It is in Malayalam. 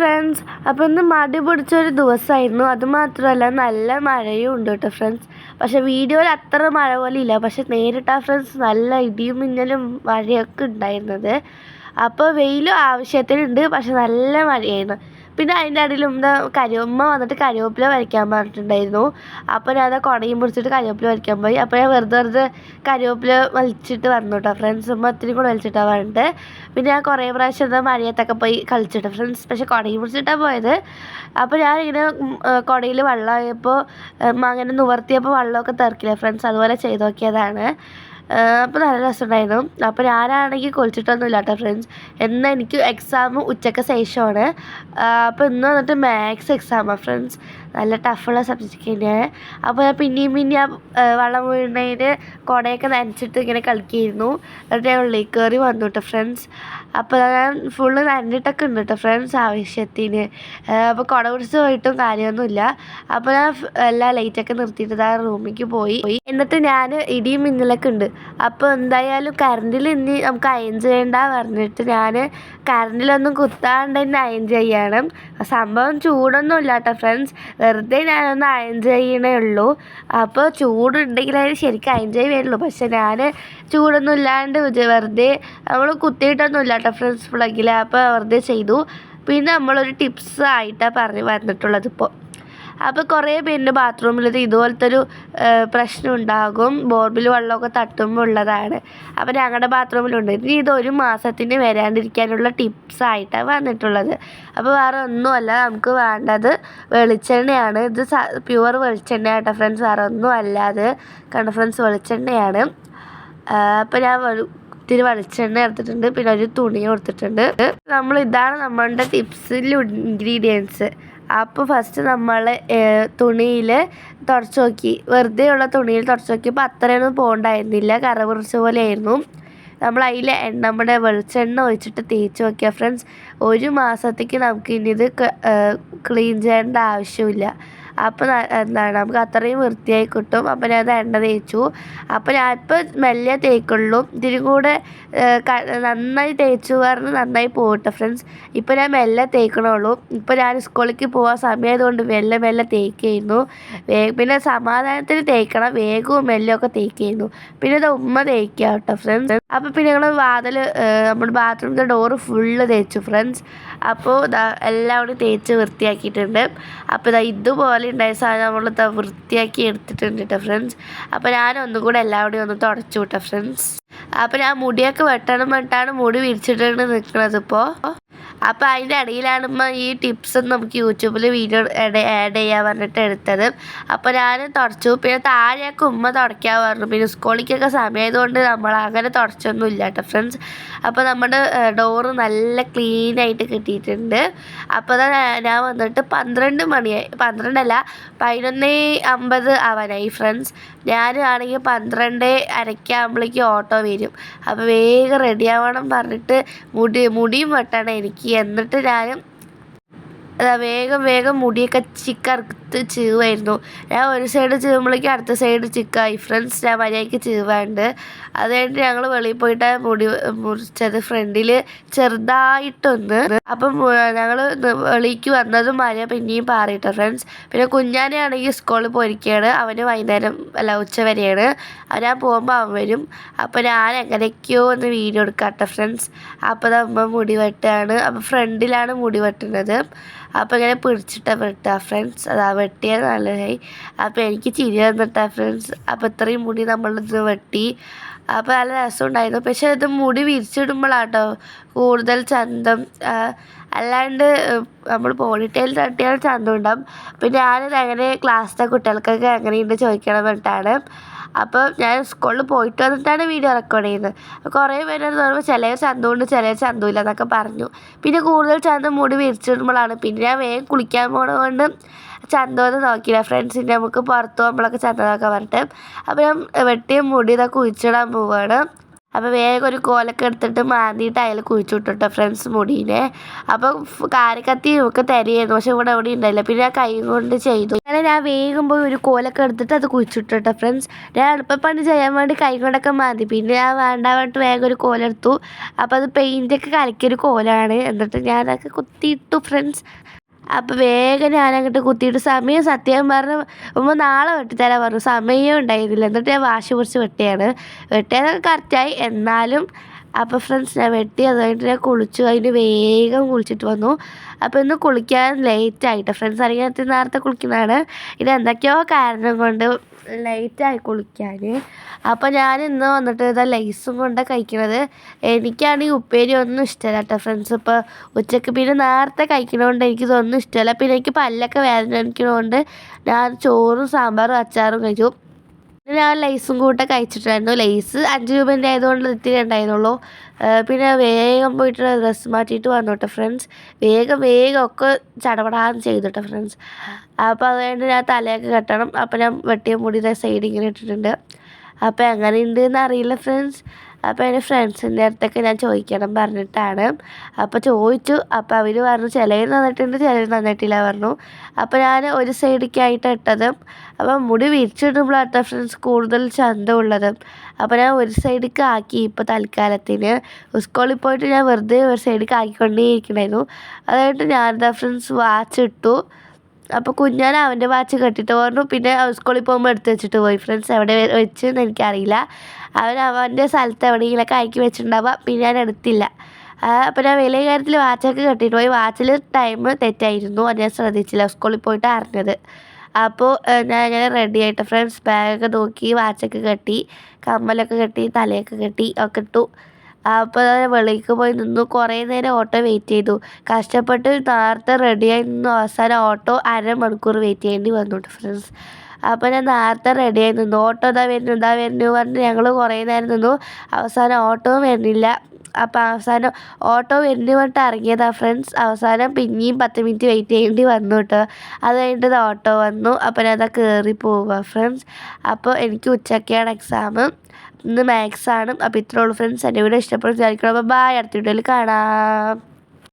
ഫ്രണ്ട്സ് അപ്പോൾ ഇന്ന് മടി പിടിച്ചൊരു ദിവസമായിരുന്നു അതുമാത്രമല്ല നല്ല മഴയും ഉണ്ട് കേട്ടോ ഫ്രണ്ട്സ് പക്ഷേ വീഡിയോയിൽ അത്ര മഴ പോലെ ഇല്ല. പക്ഷെ നേരിട്ടാ ഫ്രണ്ട്സ് നല്ല ഇടിയും മിന്നലും മഴയൊക്കെ ഉണ്ടായിരുന്നത്. അപ്പോൾ വെയിലും ആവശ്യത്തിനുണ്ട്. പക്ഷെ നല്ല മഴയായിരുന്നു. പിന്നെ അതിന്റെ ഇടയിൽ എന്താ കരിയമ്മ വന്നിട്ട് കരിവേപ്പില വരയ്ക്കാൻ പറഞ്ഞിട്ടുണ്ടായിരുന്നു. അപ്പോൾ ഞാൻ ആ കുടയും പിടിച്ചിട്ട് കരിവേപ്പില വരയ്ക്കാൻ പോയി. അപ്പോൾ ഞാൻ വെറുതെ വെറുതെ കരിവേപ്പില വലിച്ചിട്ട് വന്നു കേട്ടോ ഫ്രണ്ട്സ് ഉമ്മ ഒത്തിരി കൂടെ വലിച്ചിട്ടാണ് പറഞ്ഞിട്ട്. പിന്നെ ഞാൻ കുറേ പ്രാവശ്യം എന്താ മഴയത്തൊക്കെ പോയി കളിച്ചിട്ട്. ഫ്രണ്ട്സ് പക്ഷെ കുടയും പിടിച്ചിട്ടാണ് പോയത്. അപ്പോൾ ഞാൻ ഇങ്ങനെ കുടയിൽ വെള്ളമായപ്പോൾ അങ്ങനെ നിവർത്തിയപ്പോൾ വെള്ളമൊക്കെ തെറിക്കില്ല? ഫ്രണ്ട്സ് അതുപോലെ ചെയ്ത് നോക്കിയതാണ്. അപ്പോൾ നല്ല രസമുണ്ടായിരുന്നു. അപ്പോൾ ഞാനാണെങ്കിൽ കുളിച്ചിട്ടൊന്നും ഇല്ല കേട്ടോ ഫ്രണ്ട്സ് എന്നാൽ എനിക്ക് എക്സാം ഉച്ചയ്ക്ക് ശേഷമാണ്. അപ്പോൾ ഇന്ന് വന്നിട്ട് മാത്സ് എക്സാമാണ് ഫ്രണ്ട്സ് നല്ല ടഫുള്ള സബ്ജക്റ്റ് തന്നെയാണ്. അപ്പോൾ ഞാൻ പിന്നെയും പിന്നെയും ആ വെള്ളം വീഴുന്നതിന് കുടയൊക്കെ നനച്ചിട്ട് ഇങ്ങനെ കളിക്കുകയായിരുന്നു എന്നിട്ട് ഞാൻ ഉള്ളിൽ കയറി വന്നു കേട്ടോ ഫ്രണ്ട്സ് അപ്പോൾ ഞാൻ ഫുള്ള് നനഞ്ഞിട്ടൊക്കെ ഉണ്ട് കേട്ടോ ഫ്രണ്ട്സ് ആവശ്യത്തിന് അപ്പോൾ കുട പിടിച്ച് പോയിട്ടും കാര്യമൊന്നുമില്ല. അപ്പോൾ ഞാൻ എല്ലാ ലൈറ്റൊക്കെ നിർത്തിയിട്ട് ആ റൂമിലേക്ക് പോയി. എന്നിട്ട് ഞാൻ ഇടിയും മിന്നലൊക്കെ ഉണ്ട്. അപ്പോൾ എന്തായാലും കറണ്ടിൽ ഇനി നമുക്ക് അയൺ ചെയ്യണ്ട പറഞ്ഞിട്ട് ഞാൻ കറണ്ടിലൊന്നും കുത്താണ്ട് തന്നെ അയൺ ചെയ്യണം. സംഭവം ചൂടൊന്നും ഇല്ല കേട്ടോ ഫ്രണ്ട്സ് വെറുതെ ഞാനൊന്ന് അയൺ ചെയ്യണേ ഉള്ളൂ. അപ്പോൾ ചൂടുണ്ടെങ്കിൽ അതിന് ശരിക്കും അയൺ ചെയ്യുള്ളൂ പക്ഷെ ഞാൻ ചൂടൊന്നും ഇല്ലാണ്ട് വെറുതെ നമ്മൾ കുത്തിയിട്ടൊന്നും ഇല്ല കേട്ടോ ഫ്രണ്ട്സ് പ്ലഗിൽ അപ്പോൾ വെറുതെ ചെയ്തു. പിന്നെ നമ്മളൊരു ടിപ്സ് ആയിട്ടാണ് പറഞ്ഞു വന്നിട്ടുള്ളത് ഇപ്പോൾ അപ്പോൾ കുറേ പേരിന്റെ ബാത്റൂമിൽ ഇത് ഇതുപോലത്തെ ഒരു പ്രശ്നം ഉണ്ടാകും. ബോർബിൽ വെള്ളമൊക്കെ തട്ടുമ്പോൾ ഉള്ളതാണ്. അപ്പോൾ ഞങ്ങളുടെ ബാത്റൂമിലുണ്ട് ഇനി ഇത് ഒരു മാസത്തിന് വരാണ്ടിരിക്കാനുള്ള ടിപ്സായിട്ടാണ് വന്നിട്ടുള്ളത്. അപ്പോൾ വേറെ ഒന്നുമല്ല നമുക്ക് വേണ്ടത് വെളിച്ചെണ്ണയാണ്. ഇത് പ്യുവർ വെളിച്ചെണ്ണ കേട്ടോ ഫ്രണ്ട്സ് വേറെ ഒന്നും അല്ലാതെ കണ്ട ഫ്രണ്ട്സ് വെളിച്ചെണ്ണയാണ്. അപ്പോൾ ഞാൻ ഇത്തിരി വെളിച്ചെണ്ണ എടുത്തിട്ടുണ്ട്. പിന്നെ ഒരു തുണി കൊടുത്തിട്ടുണ്ട്. നമ്മൾ ഇതാണ് നമ്മളുടെ ടിപ്സിൽ ഇൻഗ്രീഡിയൻസ് അപ്പോൾ ഫസ്റ്റ് നമ്മൾ തുണിയിൽ തുടച്ച് നോക്കി. വെറുതെ ഉള്ള തുണിയിൽ തുടച്ച് നോക്കിയപ്പോൾ അത്രയൊന്നും പോകണ്ടായിരുന്നില്ല കറ പിടിച്ച പോലെയായിരുന്നു. നമ്മൾ അതിൽ നമ്മുടെ വെളിച്ചെണ്ണ ഒഴിച്ചിട്ട് തേച്ച് നോക്കിയാൽ ഫ്രണ്ട്സ് ഒരു മാസത്തേക്ക് നമുക്ക് ഇനി ഇത് ക്ലീൻ ചെയ്യേണ്ട ആവശ്യമില്ല. അപ്പോൾ എന്താണ് നമുക്ക് അത്രയും വൃത്തിയായി കിട്ടും. അപ്പോൾ ഞാൻ എണ്ണ തേച്ചു. അപ്പോൾ ഞാനിപ്പോൾ മെല്ലെ തേക്കുള്ളൂ. ഇതിനും കൂടെ നന്നായി തേച്ചു പറഞ്ഞ് നന്നായി പോകട്ടെ ഫ്രണ്ട്സ് ഇപ്പോൾ ഞാൻ മെല്ലെ തേക്കണുള്ളൂ ഇപ്പോൾ ഞാൻ സ്കൂളിലേക്ക് പോകാൻ സമയമായതുകൊണ്ട് മെല്ലെ മെല്ലെ തേക്കായിരുന്നു പിന്നെ സമാധാനത്തിന് തേക്കണം. വേഗവും മെല്ലൊക്കെ തേക്കായിരുന്നു പിന്നെ ഇത് ഉമ്മ തേക്കുക കേട്ടോ ഫ്രണ്ട്സ് അപ്പോൾ പിന്നെ ഞങ്ങൾ വാതിൽ നമ്മുടെ ബാത്റൂമിന്റെ ഡോറ് ഫുള്ള് തേച്ചു ഫ്രണ്ട്സ് അപ്പോൾ എല്ലാം എല്ലാം തേച്ച് വൃത്തിയാക്കിയിട്ടുണ്ട്. അപ്പോൾ ഇതാ ഇതുപോലെ ഉണ്ടായ സാധനം നമ്മൾ വൃത്തിയാക്കി എടുത്തിട്ടുണ്ട് കേട്ടോ ഫ്രണ്ട്സ് അപ്പോൾ ഞാൻ ഒന്നും കൂടെ എല്ലാവരുടെയും ഒന്ന് തുടച്ചു കേട്ടോ ഫ്രണ്ട്സ് അപ്പോൾ ഞാൻ മുടിയൊക്കെ വെട്ടണം വെട്ടാണ് മുടി വിരിച്ചിട്ടാണ് നിൽക്കുന്നത് ഇപ്പോൾ അപ്പോൾ അതിന്റെ ഇടയിലാണ് ഉമ്മ ഈ ടിപ്സ് നമുക്ക് യൂട്യൂബിൽ വീഡിയോ ആഡ് ചെയ്യാൻ പറഞ്ഞിട്ട് എടുത്തത്. അപ്പോൾ ഞാൻ തുടച്ചു. പിന്നെ താഴെയൊക്കെ ഉമ്മ തുടയ്ക്കാൻ പറഞ്ഞു. പിന്നെ സ്കൂളിലേക്കൊക്കെ സമയമായതുകൊണ്ട് നമ്മൾ അങ്ങനെ തുടച്ചൊന്നും ഇല്ല കേട്ടോ ഫ്രണ്ട്സ് അപ്പോൾ നമ്മുടെ ഡോറ് നല്ല ക്ലീൻ ആയിട്ട് കിട്ടിയിട്ടുണ്ട്. അപ്പോൾ ഞാൻ വന്നിട്ട് പന്ത്രണ്ട് മണിയായി പന്ത്രണ്ടല്ല പതിനൊന്ന് അമ്പത് ആവാനായി ഫ്രണ്ട്സ് ഞാൻ ആണെങ്കിൽ പന്ത്രണ്ട് അരയ്ക്കാകുമ്പോഴേക്കും ഓട്ടോ വരും. അപ്പോൾ വേഗം റെഡിയാവണം പറഞ്ഞിട്ട് മുടി മുടിയും വെട്ടണം എനിക്ക് എന്നിട്ട് ഞാൻ അതാ വേഗം വേഗം മുടിയൊക്കെ ചിക്കറുത്ത് ചീവായിരുന്നു. ഞാൻ ഒരു സൈഡ് ചീവുമ്പോഴേക്കും അടുത്ത സൈഡ് ചിക്കായി. ഫ്രണ്ട്സ് ഞാൻ മര്യാദയ്ക്ക് ചീവാണ്ട്. അത് കഴിഞ്ഞിട്ട് ഞങ്ങൾ വെളിയിൽ പോയിട്ട് മുടി മുറിച്ചത് ഫ്രണ്ടിൽ ചെറുതായിട്ടൊന്ന് അപ്പം ഞങ്ങൾ വെളിക്ക് വന്നതും മഴ പിന്നെയും പാറിയിട്ടോ ഫ്രണ്ട്സ് പിന്നെ കുഞ്ഞാനെ ആണെങ്കിൽ സ്കൂളിൽ പോയിരിക്കുകയാണ് അവന് വൈകുന്നേരം അല്ല ഉച്ച വരെയാണ്. ഞാൻ പോകുമ്പോൾ അവൻ വരും. അപ്പോൾ ഞാൻ എങ്ങനെയൊക്കെയോ ഒന്ന് വീഡിയോ എടുക്കാം കേട്ടോ ഫ്രണ്ട്സ് അപ്പോൾ അമ്മ മുടി വെട്ടുകയാണ് അപ്പോൾ ഫ്രണ്ടിലാണ് മുടി വെട്ടുന്നത്. അപ്പോൾ ഇങ്ങനെ പിടിച്ചിട്ടാണ് വെട്ടുക ഫ്രണ്ട്സ് അതാ വെട്ടിയത് നല്ലതായി. അപ്പോൾ എനിക്ക് ചിരി വന്നിട്ടാ ഫ്രണ്ട്സ്. അപ്പോൾ ഇത്രയും മുടി നമ്മളിത് വെട്ടി. അപ്പോൾ നല്ല രസമുണ്ടായിരുന്നു. പക്ഷേ ഇത് മുടി വിരിച്ചിടുമ്പോഴാട്ടോ കൂടുതൽ ചന്തം. അല്ലാണ്ട് നമ്മൾ പോണിറ്റെയിൽ തട്ടിയാൽ ചന്തം ഉണ്ടാവും പിന്നെ ഞാനിത് എങ്ങനെ ക്ലാസ്സിലെ കുട്ടികൾക്കൊക്കെ എങ്ങനെയുണ്ട് ചോദിക്കണം എന്നിട്ടാണ് അപ്പോൾ ഞാൻ സ്കൂളിൽ പോയിട്ട് വന്നിട്ടാണ് വീഡിയോ റെക്കോർഡ് ചെയ്യുന്നത്. കുറേ പേരോട് പറയുമ്പോൾ ചിലർ ചന്തമുണ്ട് ചിലർ ചന്തമില്ല എന്നൊക്കെ പറഞ്ഞു. പിന്നെ കൂടുതൽ ചന്ത മുടി വിരിച്ചിടുമ്പോഴാണ്. പിന്നെ ഞാൻ വേഗം കുളിക്കാൻ പോണതുകൊണ്ട് ചന്തമൊന്നും നോക്കിയില്ല. ഫ്രണ്ട്സിന്റെ നമുക്ക് പുറത്ത് പോകുമ്പോഴൊക്കെ ചന്തമൊക്കെ നോക്കാൻ പറഞ്ഞിട്ട്. അപ്പോൾ ഞാൻ വെട്ടിയ മുടി ഇതൊക്കെ കുഴിച്ചിടാൻ പോവുകയാണ് അപ്പോൾ വേഗം ഒരു കോലൊക്കെ എടുത്തിട്ട് മാന്തിയിട്ട് അതിൽ കുഴിച്ചു വിട്ടിട്ടോ ഫ്രണ്ട്സ് മുടീനെ. അപ്പോൾ കാരക്കത്തി ഒക്കെ തരികയായിരുന്നു. പക്ഷെ ഇവിടെ എവിടെ ഉണ്ടായില്ല. പിന്നെ ഞാൻ കൈ കൊണ്ട് ചെയ്തു. ഞാൻ വേഗം പോയി ഒരു കോലൊക്കെ എടുത്തിട്ട് അത് കുഴിച്ചിട്ടു കേട്ടോ ഫ്രണ്ട്സ് ഞാൻ എളുപ്പപ്പണി ചെയ്യാൻ വേണ്ടി കൈ കൊണ്ടൊക്കെ മതി പിന്നെ ഞാൻ വേണ്ട വേഗം ഒരു കോലെടുത്തു. അപ്പോൾ അത് പെയിന്റൊക്കെ കലക്കിയൊരു കോലാണ്. എന്നിട്ട് ഞാനതൊക്കെ കുത്തിയിട്ടു ഫ്രണ്ട്സ് അപ്പോൾ വേഗം ഞാൻ അങ്ങോട്ട് കുത്തിയിട്ട്. സമയം സത്യം പറഞ്ഞ ഉമ്മ നാളെ വെട്ടിത്തരാൻ പറഞ്ഞു. സമയം ഉണ്ടായിരുന്നില്ല. എന്നിട്ട് ഞാൻ വാശി പിടിച്ച് വെട്ടിയാണ്. വെട്ടിയതൊക്കെ കറക്റ്റായി എന്നാലും അപ്പോൾ ഫ്രണ്ട്സ് ഞാൻ വെട്ടി അത് കഴിഞ്ഞിട്ട് ഞാൻ കുളിച്ചു. അതിന് വേഗം കുളിച്ചിട്ട് വന്നു. അപ്പോൾ ഇന്ന് കുളിക്കാൻ ലേറ്റ് ആയിട്ട്? ഫ്രണ്ട്സ് അല്ലെങ്കിൽ നേരത്തെ കുളിക്കുന്നതാണ്. ഇത് എന്തൊക്കെയോ കാരണം കൊണ്ട് ലേറ്റായി കുളിക്കാൻ. അപ്പോൾ ഞാൻ ഇന്ന് വന്നിട്ട് ഇതാ ലൈസും കൊണ്ട് കഴിക്കുന്നത് എനിക്കാണെങ്കിൽ ഉപ്പേരി ഒന്നും ഇഷ്ടമല്ല കേട്ടോ ഫ്രണ്ട്സ് ഇപ്പോൾ ഉച്ചയ്ക്ക് പിന്നെ നേരത്തെ കഴിക്കണതുകൊണ്ട് എനിക്കിതൊന്നും ഇഷ്ടമല്ല പിന്നെ എനിക്ക് പല്ലൊക്കെ വേദന വേദനിക്കണതുകൊണ്ട് ഞാൻ ചോറും സാമ്പാറും അച്ചാറും കഴിച്ചു. ഞാൻ ലൈസും കൂടെ കഴിച്ചിട്ടുണ്ടായിരുന്നു. ലൈസ് അഞ്ച് രൂപേന്റെ ആയതുകൊണ്ട് ഇത്തിരി ഉണ്ടായിരുന്നുള്ളൂ. പിന്നെ വേഗം പോയിട്ട് ഡ്രസ്സ് മാറ്റിയിട്ട് വന്നു കേട്ടോ ഫ്രണ്ട്സ്. വേഗം വേഗം ഒക്കെ ചടപടാന്ന് ചെയ്തു കേട്ടോ ഫ്രണ്ട്സ്. അപ്പോൾ അതുകൊണ്ട് ഞാൻ തലയൊക്കെ കെട്ടണം. അപ്പോൾ ഞാൻ വെട്ടിയ മുടി സൈഡ് ഇങ്ങനെ ഇട്ടിട്ടുണ്ട്. അപ്പോൾ എങ്ങനെയുണ്ട് എന്ന് അറിയില്ല ഫ്രണ്ട്സ്. അപ്പോൾ എന്റെ ഫ്രണ്ട്സിന്റെ അടുത്തൊക്കെ ഞാൻ ചോദിക്കണം പറഞ്ഞിട്ടാണ്. അപ്പോൾ ചോദിച്ചു. അപ്പോൾ അവർ പറഞ്ഞു ചിലർ നന്നിട്ടുണ്ട് ചിലർ നന്നിട്ടില്ല പറഞ്ഞു. അപ്പോൾ ഞാൻ ഒരു സൈഡിലേക്കായിട്ട് ഇട്ടത്. അപ്പോൾ മുടി വിരിച്ചിടുമ്പോഴാണ് ഫ്രണ്ട്സ് കൂടുതൽ ചന്തമുള്ളത്. അപ്പോൾ ഞാൻ ഒരു സൈഡിലേക്ക് ആക്കി ഇപ്പോൾ തൽക്കാലത്തിന്. സ്കൂളിൽ പോയിട്ട് ഞാൻ വെറുതെ ഒരു സൈഡിലേക്ക് ആക്കിക്കൊണ്ടേ ഇരിക്കണമായിരുന്നു അതായിട്ട് ഞാനെന്താ ഫ്രണ്ട്സ് വാച്ച് ഇട്ടു. അപ്പോൾ കുഞ്ഞാൻ അവന്റെ വാച്ച് കെട്ടിട്ട് പറഞ്ഞു പിന്നെ സ്കൂളിൽ പോകുമ്പോൾ എടുത്ത് വെച്ചിട്ട് പോയി ഫ്രണ്ട്സ് എവിടെ വെച്ചെന്ന് എനിക്കറിയില്ല. അവൻ അവന്റെ സ്ഥലത്ത് എവിടെയെങ്കിലൊക്കെ അയക്കി വെച്ചിട്ടുണ്ടാവുക പിന്നെ ഞാൻ എടുത്തില്ല. അപ്പോൾ ഞാൻ വലിയ കാര്യത്തിൽ വാച്ചൊക്കെ കെട്ടിയിട്ട് പോയി. വാച്ചിൽ ടൈം തെറ്റായിരുന്നു അത് ഞാൻ ശ്രദ്ധിച്ചില്ല സ്കൂളിൽ പോയിട്ട് അറിഞ്ഞത്. അപ്പോൾ ഞാൻ ഇങ്ങനെ റെഡി ആയിട്ട് ഫ്രണ്ട്സ് ബാഗൊക്കെ നോക്കി വാച്ചൊക്കെ കെട്ടി കമ്മലൊക്കെ കെട്ടി തലയൊക്കെ കെട്ടി ഒക്കെ ഇട്ടു. അപ്പോൾ വെളിക്ക് പോയി നിന്നു കുറേ നേരം ഓട്ടോ വെയിറ്റ് ചെയ്തു. കഷ്ടപ്പെട്ട് നേരത്തെ റെഡിയായി നിന്നു അവസാനം ഓട്ടോ അരമണിക്കൂർ വെയിറ്റ് ചെയ്യേണ്ടി വന്നു ഫ്രണ്ട്സ് അപ്പോൾ ഞാൻ നേരത്തെ റെഡിയായി നിന്നു ഓട്ടോ ഇതാ വരുന്നു ഇതാ വരുന്നു പറഞ്ഞ് ഞങ്ങൾ കുറേ നേരം നിന്നു. അവസാനം ഓട്ടോ വരുന്നില്ല. അപ്പോൾ അവസാനം ഓട്ടോ വരുന്നു പറഞ്ഞിട്ട് ഇറങ്ങിയതാണ് ഫ്രണ്ട്സ് അവസാനം പിന്നെയും പത്ത് മിനിറ്റ് വെയിറ്റ് ചെയ്യേണ്ടി വന്നു കേട്ടോ അത് കഴിഞ്ഞിട്ട് ഓട്ടോ വന്നു. അപ്പോൾ ഞാൻ അതാ കയറി പോവുക ഫ്രണ്ട്സ് അപ്പോൾ എനിക്ക് ഉച്ചയ്ക്കാണ് എക്സാം ഇന്ന് മാത്സാണ് അപ്പോൾ ഇത്രേ ഉള്ളൂ ഫ്രണ്ട്സ് എന്റെ വീഡിയോ ഇഷ്ടപ്പെടുന്ന വിചാരിക്കണം അപ്പോൾ ബായ് അടുത്ത വീഡിയോയിൽ കാണാം.